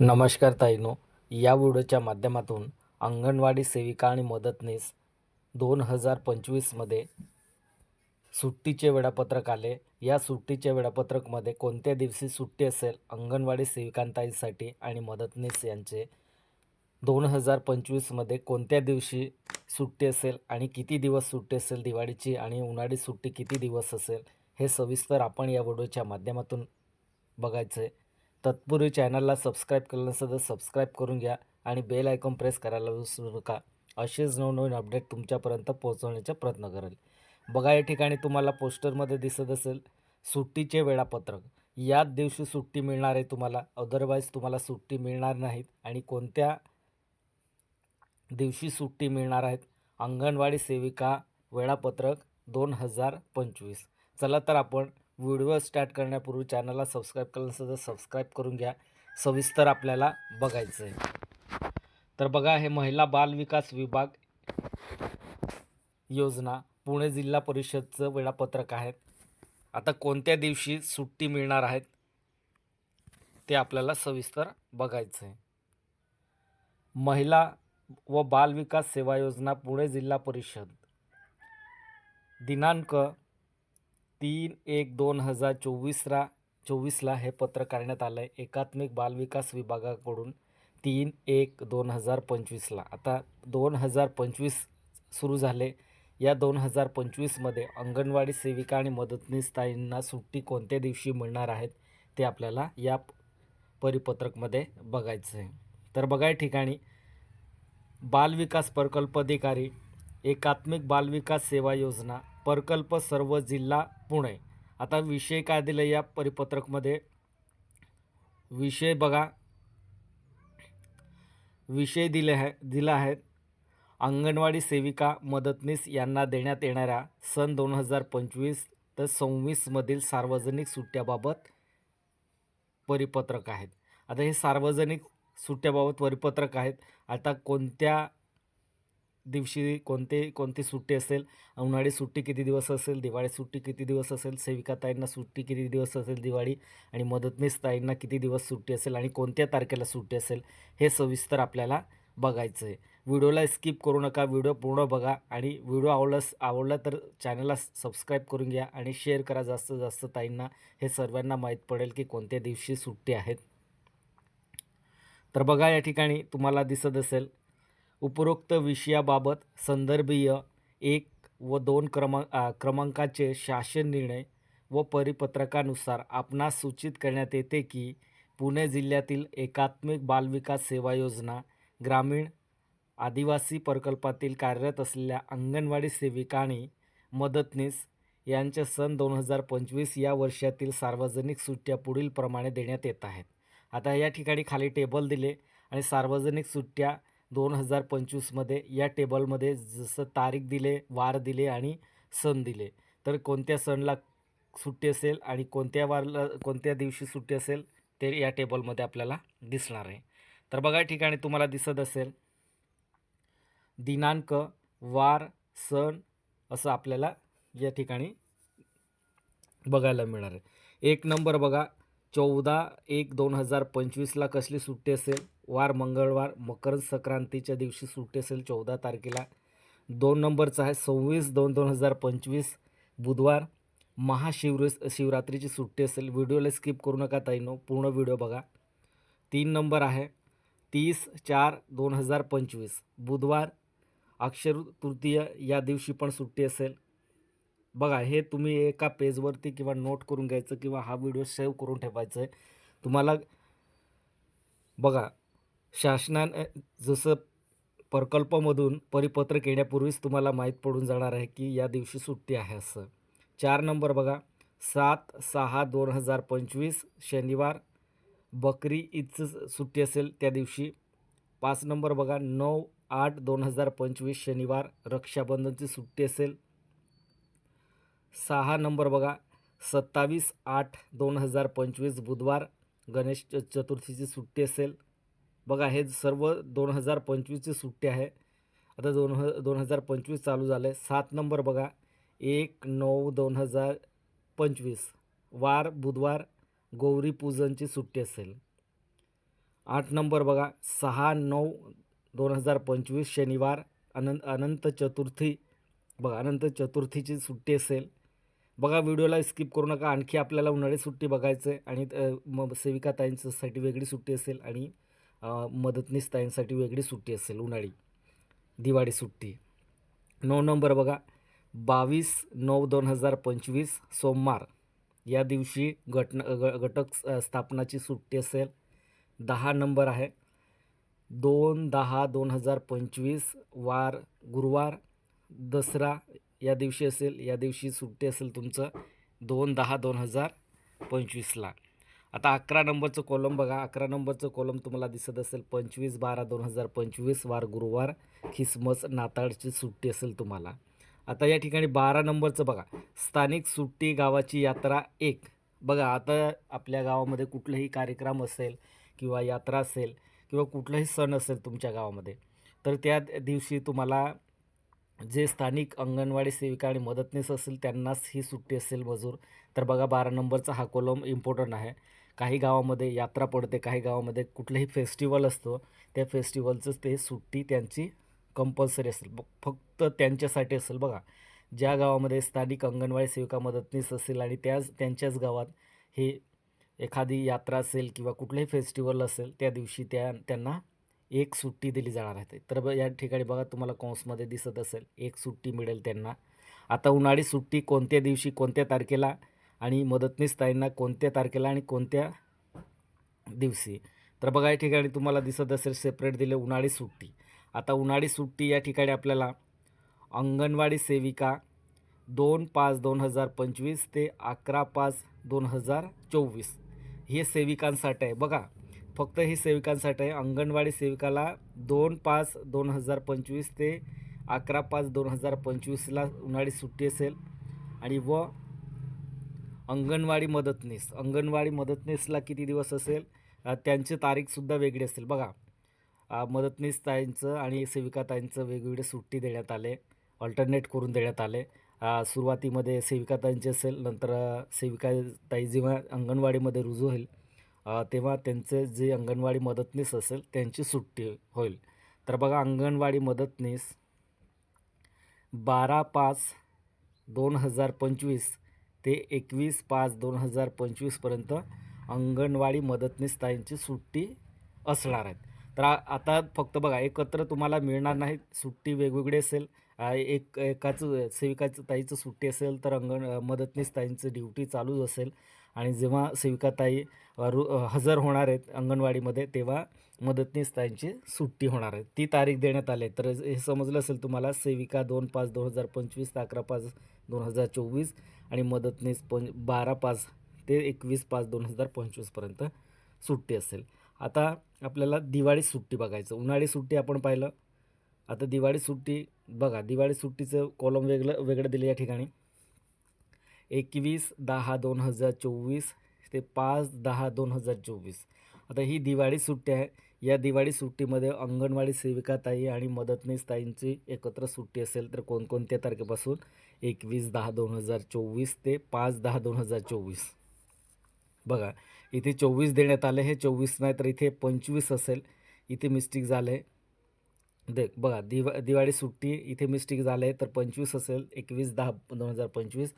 नमस्कार ताईनो या व्हिडिओच्या माध्यमातून अंगणवाडी सेविका आणि मदतनीस दोन हजार पंचवीसमध्ये सुट्टीचे वेळापत्रक आले. या सुट्टीच्या वेळापत्रकमध्ये कोणत्या दिवशी सुट्टी असेल अंगणवाडी सेविकांताईसाठी आणि मदतनीस यांचे? दोन हजार पंचवीसमध्ये कोणत्या दिवशी सुट्टी असेल आणि किती दिवस सुट्टी असेल दिवाळीची आणि उन्हाळी सुट्टी किती दिवस असेल हे सविस्तर आपण या व्हिडिओच्या माध्यमातून बघायचं आहे तत्पूर्वी चॅनलला सबस्क्राईब केलं नसेल तर सबस्क्राईब करून घ्या आणि बेल आयकॉन प्रेस करायला विसरू नका. असेच नवनवीन अपडेट तुमच्यापर्यंत पोहोचवण्याचा प्रयत्न करेल. बघा या ठिकाणी तुम्हाला पोस्टरमध्ये दिसत असेल सुट्टीचे वेळापत्रक. याच दिवशी सुट्टी मिळणार आहे तुम्हाला. अदरवाईज तुम्हाला सुट्टी मिळणार नाहीत आणि कोणत्या दिवशी सुट्टी मिळणार आहेत? अंगणवाडी सेविका वेळापत्रक दोन हजार पंचवीस. चला तर आपण व्हिडिओ स्टार्ट करण्यापूर्वी चॅनलला सबस्क्राईब केलं नसेल तर सबस्क्राईब करून घ्या. सविस्तर आपल्याला बघायचं आहे तर बघा हे महिला बाल विकास विभाग योजना पुणे जिल्हा परिषदचं वेळापत्रक आहे. आता कोणत्या दिवशी सुट्टी मिळणार आहेत ते आपल्याला सविस्तर बघायचं आहे महिला व बाल विकास सेवा योजना पुणे जिल्हा परिषद. दिनांक तीन एक दोन हजार चोवीसला चोवीसला हे पत्र काढण्यात आलं आहे एकात्मिक बालविकास विभागाकडून तीन एक दोन हजार पंचवीसला. आता दोन हजार पंचवीस सुरू झाले. या दोन हजार पंचवीसमध्ये अंगणवाडी सेविका आणि मदतनीसताईंना सुट्टी कोणत्या दिवशी मिळणार आहेत ते आपल्याला या परिपत्रकमध्ये बघायचं आहे. तर बघाय ठिकाणी बालविकास प्रकल्प अधिकारी एकात्मिक बालविकास सेवा योजना प्रकल्प सर्व जिल्हा पुणे. आता विषय काय दिलं या परिपत्रकमध्ये? विषय बघा. विषय दिले आहे दिला आहेत. अंगणवाडी सेविका मदतनीस यांना देण्यात येणाऱ्या सन दोन हजार पंचवीस तर सव्वीसमधील सार्वजनिक सुट्ट्याबाबत परिपत्रक आहेत. आता हे सार्वजनिक सुट्ट्याबाबत परिपत्रक आहेत. आता कोणत्या दिवशी कोणते कोणती सुट्टी असेल? उन्हाळी सुट्टी किती दिवस असेल? दिवाळी सुट्टी किती दिवस असेल? सेविकाताईंना सुट्टी किती दिवस असेल दिवाळी? आणि मदतनीस ताईंना किती दिवस सुट्टी असेल? आणि कोणत्या तारखेला सुट्टी असेल? हे सविस्तर आपल्याला बघायचं आहे व्हिडिओला स्किप करू नका. व्हिडिओ पूर्ण बघा. आणि व्हिडिओ आवडलास आवडला तर चॅनलला सबस्क्राईब करून घ्या आणि शेअर करा जास्त जास्त ताईंना. हे सर्वांना माहीत पडेल की कोणत्या दिवशी सुट्टी आहेत. तर बघा या ठिकाणी तुम्हाला दिसत असेल. उपरोक्त विषयाबाबत संदर्भीय एक व दोन क्रमांक क्रमांकाचे शासन निर्णय व परिपत्रकानुसार आपणास सूचित करण्यात येते की पुणे जिल्ह्यातील एकात्मिक बालविकास सेवा योजना ग्रामीण आदिवासी प्रकल्पातील कार्यरत असलेल्या अंगणवाडी सेविका आणि मदतनीस यांच्या सन दोन हजार पंचवीस या वर्षातील सार्वजनिक सुट्ट्या पुढीलप्रमाणे देण्यात येत आहेत. आता या ठिकाणी खाली टेबल दिले आणि सार्वजनिक सुट्ट्या दोन हजार पंचवीसमध्ये या टेबलमध्ये जसं तारीख दिले वार दिले आणि सण दिले. तर कोणत्या सणला सुट्टी असेल आणि कोणत्या वारला कोणत्या दिवशी सुट्टी असेल ते या टेबलमध्ये आपल्याला दिसणार आहे. तर बघा या ठिकाणी तुम्हाला दिसत असेल दिनांक वार सण असं आपल्याला या ठिकाणी बघायला मिळणार आहे. एक नंबर बघा चौदा एक दोन हजार पंचवीसला कसली सुट्टी असेल? वार मंगळवार मकर संक्रांतीच्या दिवशी सुट्टी असेल चौदा तारखेला. दोन नंबरचा आहे सव्वीस दोन दोन हजार पंचवीस बुधवार महाशिवरे शिवरात्रीची सुट्टी असेल. व्हिडिओला स्किप करू नका ताईनो पूर्ण व्हिडिओ बघा. तीन नंबर आहे तीस चार दोन हजार पंचवीस बुधवार अक्षर तृतीय या दिवशी पण सुट्टी असेल. बघा हे तुम्ही एका पेजवरती किंवा नोट करून घ्यायचं किंवा हा व्हिडिओ सेव्ह करून ठेवायचं आहे तुम्हाला बघा शासनाने जसं प्रकल्पमधून परिपत्रक येण्यापूर्वीच तुम्हाला माहीत पडून जाणार आहे की या दिवशी सुट्टी आहे असं. चार नंबर बघा सात सहा दोन हजार पंचवीस शनिवार बकरी ईदचं सुट्टी असेल त्या दिवशी. पाच नंबर बघा नऊ आठ दोन हजार पंचवीस शनिवार रक्षाबंधनची सुट्टी असेल. सहा नंबर बघा. सत्तावीस आठ दोन हजार पंचवीस बुधवार गणेश च- चतुर्थीची सुट्टी असेल. बघा हे सर्व दोन हजार पंचवीसची सुट्टी आहे. आता दोन ह दोन हजार पंचवीस चालू झालं आहे सात नंबर बघा. एक नऊ दोन हजार पंचवीस. वार बुधवार गौरी पूजनची सुट्टी असेल. आठ नंबर बघा. सहा नऊ दोन हजार पंचवीस शनिवार अनंत अनंत चतुर्थी बघा अनंत चतुर्थीची सुट्टी असेल. बघा व्हिडिओला स्किप करू नका. आणखी आपल्याला उन्हाळी सुट्टी बघायचं आहे आणि मग सेविका ताईंसाठी वेगळी सुट्टी असेल आणि मदतनीस ताईंसाठी वेगळी सुट्टी असेल उन्हाळी. दिवाळी सुट्टी. नऊ नंबर बघा. बावीस नऊ दोन हजार पंचवीस सोमवार. या दिवशी घटना ग घटक स्थापनाची सुट्टी असेल. दहा नंबर आहे. दोन दहा दोन हजार पंचवीस वार गुरुवार दसरा या दिवशी असेल या दिवशी सुट्टी असेल तुमचं दोन दहा दोन हजार पंचवीसला आता अकरा नंबरचं कॉलम बघा. अकरा नंबरचं कॉलम तुम्हाला दिसत असेल पंचवीस बारा दोन हजार पंचवीस वार गुरुवार ख्रिसमस नाताळची सुट्टी असेल तुम्हाला. आता या ठिकाणी बारा नंबरचं बघा. स्थानिक सुट्टी गावाची यात्रा एक. बघा आता आपल्या गावामध्ये कुठलाही कार्यक्रम असेल किंवा यात्रा असेल किंवा कुठलाही सण असेल तुमच्या गावामध्ये तर त्या दिवशी तुम्हाला जे स्थानिक अंगणवाडी सेविका आणि मदतनीस असेल त्यांनाच ही सुट्टी असेल मजूर. तर बघा बारा नंबरचा हा कॉलम इम्पॉर्टंट आहे. काही गावामध्ये यात्रा पडते काही गावामध्ये कुठलंही फेस्टिवल असतो त्या फेस्टिवलचंच ते सुट्टी त्यांची कंपल्सरी असेल. फक्त त्यांच्यासाठी असेल बघा. ज्या गावामध्ये स्थानिक अंगणवाडी सेविका मदतनीस असेल आणि त्याच त्यांच्याच गावात हे एखादी यात्रा असेल किंवा कुठलंही फेस्टिवल असेल त्या दिवशी त्या त्यांना एक सुट्टी दिली जाणार आहे तर ब या ठिकाणी बघा तुम्हाला कॉन्समध्ये दिसत असेल एक सुट्टी मिळेल त्यांना. आता उन्हाळी सुट्टी कोणत्या दिवशी कोणत्या तारखेला आणि मदतनीस ताईंना कोणत्या तारखेला आणि कोणत्या दिवशी? तर बघा या ठिकाणी तुम्हाला दिसत असेल सेपरेट दिले उन्हाळी सुट्टी. आता उन्हाळी सुट्टी या ठिकाणी आपल्याला अंगणवाडी सेविका दोन पाच दोन हजार पंचवीस ते अकरा पाच दोन हजार चोवीस. हे सेविकांसाठी आहे. बघा फक्त हे सेविकांसाठी आहे. अंगणवाडी सेविकाला दोन पाच दोन हजार पंचवीस ते अकरा पाच दोन हजार पंचवीसला उन्हाळी सुट्टी असेल. आणि व अंगणवाडी मदतनीस. अंगणवाडी मदतनीसला किती दिवस असेल? त्यांची तारीखसुद्धा वेगळी असेल. बघा मदतनीस ताईंचं आणि सेविका ताईंचं वेगवेगळे सुट्टी देण्यात आले. अल्टरनेट करून देण्यात आले. सुरुवातीमध्ये सेविका ताईंची असेल नंतर सेविका ताई जेव्हा अंगणवाडीमध्ये रुजू होईल तेव्हा त्यांचे जे अंगणवाडी मदतनीस असेल त्यांची सुट्टी होईल. तर बघा अंगणवाडी मदतनीस बारा पाच दोन हजार पंचवीस ते एकवीस पाच दोन हजार पंचवीसपर्यंत अंगणवाडी मदतनीस ताईंची सुट्टी असणार आहेत. तर आता फक्त बघा एकत्र तुम्हाला मिळणार नाही सुट्टी वेगवेगळी असेल. एक एकाचं सेविकाचं ताईचं सुट्टी असेल तर अंगण मदतनीस ताईंचं ड्युटी चालूच असेल. आणि जेव्हा सेविकाताई रु हजर होणार आहेत अंगणवाडीमध्ये तेव्हा मदतनीस ताईंची सुट्टी होणार आहे. ती तारीख देण्यात आली आहे. तर हे समजलं असेल तुम्हाला सेविका दोन पाच दोन हजार पंचवीस ते अकरा पाच दोन हजार चोवीस आणि मदतनीस पं बारा पाच ते एकवीस पाच दोन हजार पंचवीसपर्यंत सुट्टी असेल. आता आपल्याला दिवाळी सुट्टी बघायचं. उन्हाळी सुट्टी आपण पाहिलं. आता दिवाळी सुट्टी बघा. दिवाळी सुट्टीचं कॉलम वेगळं वेगळं दिलं या ठिकाणी. एकवीस दहा दोन हजार चोवीस ते पाच दहा दोन हजार चोवीस. आता ही दिवाळी सुट्टी आहे. या दिवाळी सुट्टीमध्ये अंगणवाडी सेविका ताई आणि मदतनीस ताईंची एकत्र सुट्टी असेल तर कोणकोणत्या तारखेपासून? एकवीस दहा दोन हजार चोवीस ते पाच दहा दोन हजार चोवीस. बघा इथे चोवीस देण्यात आले हे चोवीस नाही तर इथे पंचवीस असेल. इथे मिस्टेक झालं. आहे देख बघा दिवा दिवाळी सुट्टी इथे मिस्टेक झालं आहे तर पंचवीस असेल. एकवीस दहा दोन हजार पंचवीस.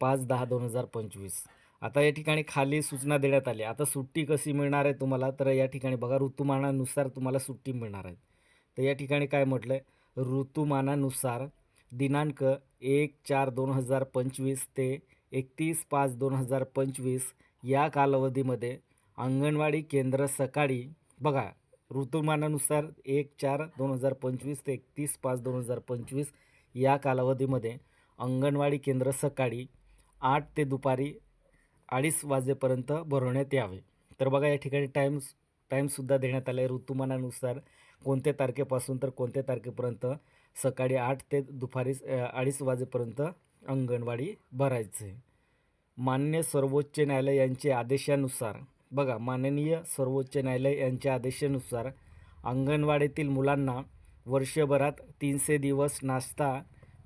पाच दहा दोन हजार पंचवीस. आता या ठिकाणी खाली सूचना देण्यात आली. आता सुट्टी कशी मिळणार आहे तुम्हाला? तर या ठिकाणी बघा ऋतुमानानुसार तुम्हाला सुट्टी मिळणार आहे तर या ठिकाणी काय म्हटलं आहे ऋतुमानानुसार दिनांक एक चार दोन हजार पंचवीस ते एकतीस पाच दोन हजार पंचवीस या कालावधीमध्ये अंगणवाडी केंद्र सकाळी बघा ऋतुमानानुसार एक चार दोन हजार पंचवीस ते एकतीस पाच दोन हजार पंचवीस या कालावधीमध्ये अंगणवाडी केंद्र सकाळी आठ ते दुपारी अडीच वाजेपर्यंत भरवण्यात यावे. तर बघा या ठिकाणी टाईम टाईमसुद्धा देण्यात आला. आहे ऋतुमानानुसार कोणत्या तारखेपासून तर कोणत्या तारखेपर्यंत सकाळी आठ ते दुपारी अडीच वाजेपर्यंत अंगणवाडी भरायचं? आहे मान्य सर्वोच्च न्यायालय यांचे आदेशानुसार बघा माननीय सर्वोच्च न्यायालय यांच्या आदेशानुसार अंगणवाडीतील मुलांना वर्षभरात तीनशे दिवस नाश्ता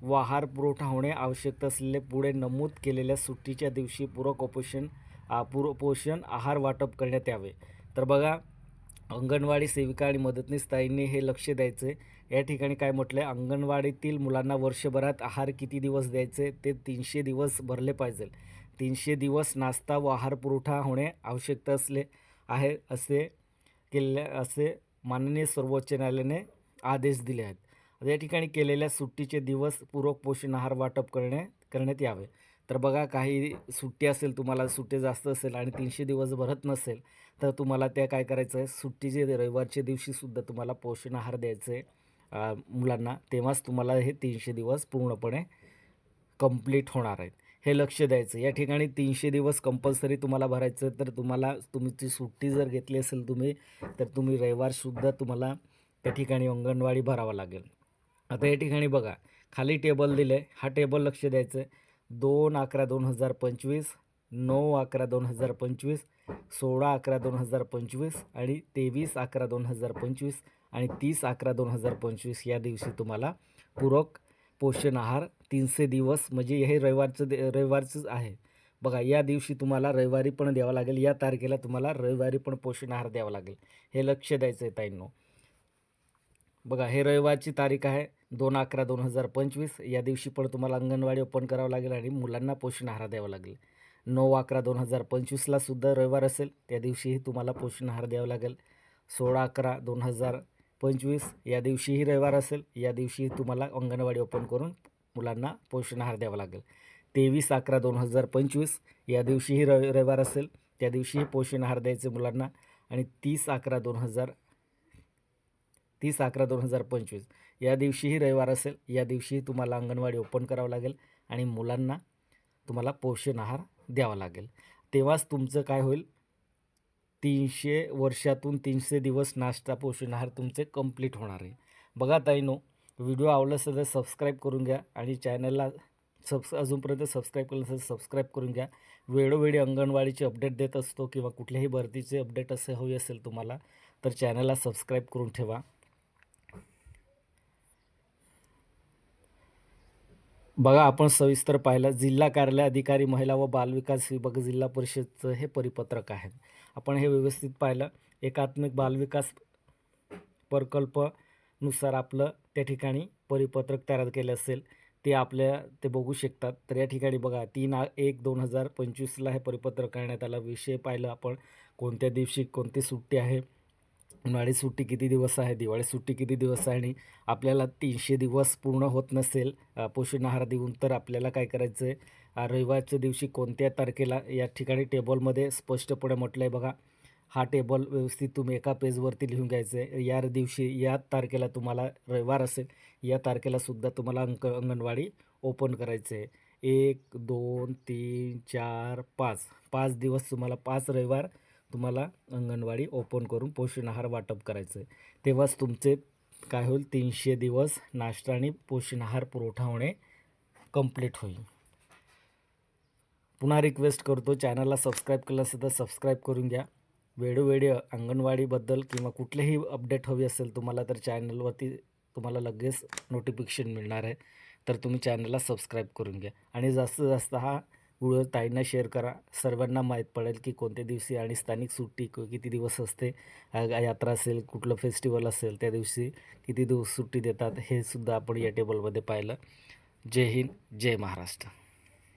व आहार पुरवठा होणे आवश्यक असलेले पुढे नमूद केलेल्या सुट्टीच्या दिवशी पूरक उपोषण पुरपोषण पूर पोषण आहार वाटप करण्यात यावे. तर बघा अंगणवाडी सेविका आणि मदतनीस ताईंनी हे लक्ष द्यायचे या ठिकाणी काय म्हटलं आहे अंगणवाडीतील मुलांना वर्षभरात आहार किती दिवस द्यायचे? ते तीनशे दिवस भरले पाहिजे. तीनशे दिवस नाश्ता व आहार पुरवठा होणे आवश्यकता असले आहे असे केले असे माननीय सर्वोच्च न्यायालयाने आदेश दिले आहेत. या ठिकाणी केलेल्या सुट्टीचे दिवस पूरक पोषण आहार वाटप करणे करण्यात यावे. तर बघा काही सुट्टी असेल तुम्हाला सुट्टी जास्त असेल आणि तीनशे दिवस भरत नसेल तर तुम्हाला त्या काय करायचं आहे? सुट्टीचे रविवारच्या दिवशीसुद्धा तुम्हाला पोषण आहार द्यायचे आहे मुलांना. तेव्हाच तुम्हाला हे तीनशे दिवस पूर्णपणे कंप्लीट होणार आहेत. हे लक्ष द्यायचं या ठिकाणी तीनशे दिवस कंपल्सरी तुम्हाला भरायचं तर तुम्हाला तुमची सुट्टी जर घेतली असेल तुम्ही तर तुम्ही रविवारसुद्धा तुम्हाला त्या ठिकाणी अंगणवाडी भरावा लागेल. आता या ठिकाणी बघा खाली टेबल दिलं आहे हा टेबल लक्ष द्यायचं. आहे दोन अकरा दोन हजार पंचवीस नऊ अकरा दोन हजार पंचवीस सोळा अकरा दोन हजार पंचवीस आणि तेवीस अकरा दोन हजार पंचवीस आणि तीस अकरा दोन हजार पंचवीस या दिवशी तुम्हाला पूरक पोषण आहार तीनशे दिवस म्हणजे हे रविवारचं दे रविवारचंच आहे. बघा या दिवशी तुम्हाला रविवारी पण द्यावं लागेल या तारखेला तुम्हाला रविवारी पण पोषण आहार द्यावा लागेल. हे लक्ष द्यायचं आहे ताईंनो. बघा हे रविवारची तारीख आहे दोन अकरा दोन हजार पंचवीस. या दिवशी पण तुम्हाला अंगणवाडी ओपन करावं लागेल आणि मुलांना पोषण आहार द्यावा लागेल. नऊ अकरा दोन हजार पंचवीसला सुद्धा रविवार असेल त्या दिवशीही तुम्हाला पोषण आहार द्यावा लागेल. सोळा अकरा दोन हजार पंचवीस या दिवशीही रविवार असेल या दिवशीही तुम्हाला अंगणवाडी ओपन करून मुलांना पोषण आहार द्यावा लागेल. तेवीस अकरा दोन हजार पंचवीस या दिवशीही रवि रविवार असेल त्या दिवशीही पोषण आहार द्यायचे मुलांना. आणि तीस अकरा दोन हजार तीस अकरा दोन हजार पंचवीस. या दिवशीही रविवार असेल. या दिवशीही तुम्हाला अंगणवाडी ओपन करावं लागेल आणि मुलांना तुम्हाला पोषण आहार द्यावा लागेल. तेव्हाच तुमचं काय होईल? तीनशे वर्षातून तीनशे दिवस नाश्ता पोषण आहार तुमचे कंप्लीट होणार आहे. बघा ताईनो व्हिडिओ आवडला असेल तर सबस्क्राईब करून घ्या आणि चॅनलला सबस अजूनपर्यंत सबस्क्राईब केलं असेल सबस्क्राईब करून घ्या. वेळोवेळी अंगणवाडीचे अपडेट देत असतो किंवा कुठल्याही भरतीचे अपडेट असे हवे असेल तुम्हाला तर चॅनलला सबस्क्राईब करून ठेवा. बघा आपण सविस्तर पाहिलं जिल्हा कार्यालय अधिकारी महिला व बालविकास विभाग जिल्हा परिषदचं हे परिपत्रक आहे. आपण हे व्यवस्थित पाहिलं. एकात्मिक बालविकास प्रकल्पनुसार आपलं त्या ठिकाणी परिपत्रक तयार केलं असेल ते आपल्या ते बघू शकतात. तर या ठिकाणी बघा तीन आ एक दोन हजार पंचवीसला हे परिपत्रक करण्यात आलं. विषय पाहिलं आपण कोणत्या दिवशी कोणती सुट्टी आहे उन्हाळी सुट्टी किती दिवस आहे? दिवाळी सुट्टी किती दिवस आहे? आणि आपल्याला तीनशे दिवस पूर्ण होत नसेल पोषण आहार देऊन तर आपल्याला काय करायचं आहे रविवारच्या दिवशी कोणत्या तारखेला या ठिकाणी टेबलमध्ये स्पष्टपणे म्हटलं आहे बघा. हा टेबल व्यवस्थित तुम्ही एका पेजवरती लिहून घ्यायचं आहे या दिवशी या तारखेला तुम्हाला रविवार असेल या तारखेलासुद्धा तुम्हाला अंक अंगणवाडी ओपन करायचं आहे एक दोन तीन चार पाच. पाच दिवस तुम्हाला पाच रविवार तुम्हाला अंगणवाडी ओपन करून पोषण आहार वाटप करायचं आहे. तेव्हाच तुमचे काय होईल? तीनशे दिवस नाश्ता आणि पोषण आहार पुरवठा होणे कंप्लीट होईल. पुन्हा रिक्वेस्ट करतो चॅनलला सबस्क्राईब केलं असेल तर सबस्क्राईब करून घ्या. वेळोवेळी अंगणवाडीबद्दल किंवा कुठलेही अपडेट हवी असेल तुम्हाला तर चॅनलवरती तुम्हाला लगेच नोटिफिकेशन मिळणार आहे. तर तुम्ही चॅनलला सबस्क्राईब करून घ्या. आणि जास्तीत जास्त हा व्हिडिओ ताईंना शेअर करा. सर्वांना माहीत पडेल की कोणत्या दिवशी आणि स्थानिक सुट्टी क- किती दिवस असते. यात्रा असेल कुठलं फेस्टिवल असेल त्या दिवशी किती दिवस सुट्टी देतात हे सुद्धा आपण या टेबलमध्ये पाहिलं. जय हिंद जय महाराष्ट्र.